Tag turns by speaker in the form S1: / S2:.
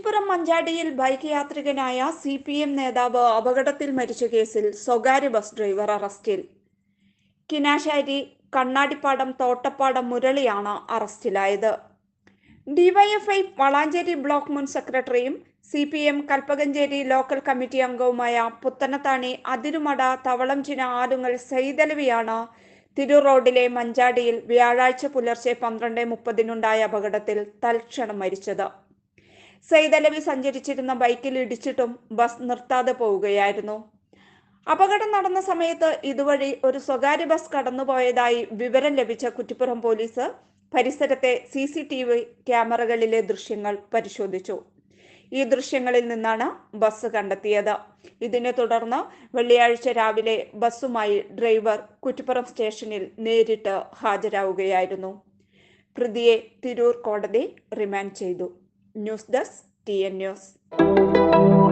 S1: കുറ്റിപ്പുറം മഞ്ചാടിയിൽ ബൈക്ക് യാത്രികനായ C P M നേതാവ് അപകടത്തിൽ മരിച്ച കേസിൽ സ്വകാര്യ ബസ് ഡ്രൈവർ അറസ്റ്റിൽ. കിനാശാരി കണ്ണാടിപ്പാടം തോട്ടപ്പാടം മുരളിയാണ് അറസ്റ്റിലായത്. ഡിവൈഎഫ്ഐ വളാഞ്ചേരി ബ്ലോക്ക് മുൻ സെക്രട്ടറിയും C P M Kalpakanchery local committee അംഗവുമായ പുത്തനത്താണി അതിരുമട തവളംചിന ആലുങ്ങൽ സൈതലവിയാണ് തിരൂർ റോഡിലെ മഞ്ചാടിയിൽ വ്യാഴാഴ്ച പുലർച്ചെ പന്ത്രണ്ട് മുപ്പതിനുണ്ടായ അപകടത്തിൽ തൽക്ഷണം മരിച്ചത്. സൈതലവി സഞ്ചരിച്ചിരുന്ന ബൈക്കിൽ ഇടിച്ചിട്ടും ബസ് നിർത്താതെ പോവുകയായിരുന്നു. അപകടം നടന്ന സമയത്ത് ഇതുവഴി ഒരു സ്വകാര്യ ബസ് കടന്നുപോയതായി വിവരം ലഭിച്ച കുറ്റിപ്പുറം പോലീസ് പരിസരത്തെ സി സി ടി വി ക്യാമറകളിലെ ദൃശ്യങ്ങൾ പരിശോധിച്ചു. ഈ ദൃശ്യങ്ങളിൽ നിന്നാണ് ബസ് കണ്ടെത്തിയത്. ഇതിനെ തുടർന്ന് വെള്ളിയാഴ്ച രാവിലെ ബസ്സുമായി ഡ്രൈവർ കുറ്റിപ്പുറം സ്റ്റേഷനിൽ നേരിട്ട് ഹാജരാവുകയായിരുന്നു. പ്രതിയെ തിരൂർ കോടതി റിമാൻഡ് ചെയ്തു. News desk T N news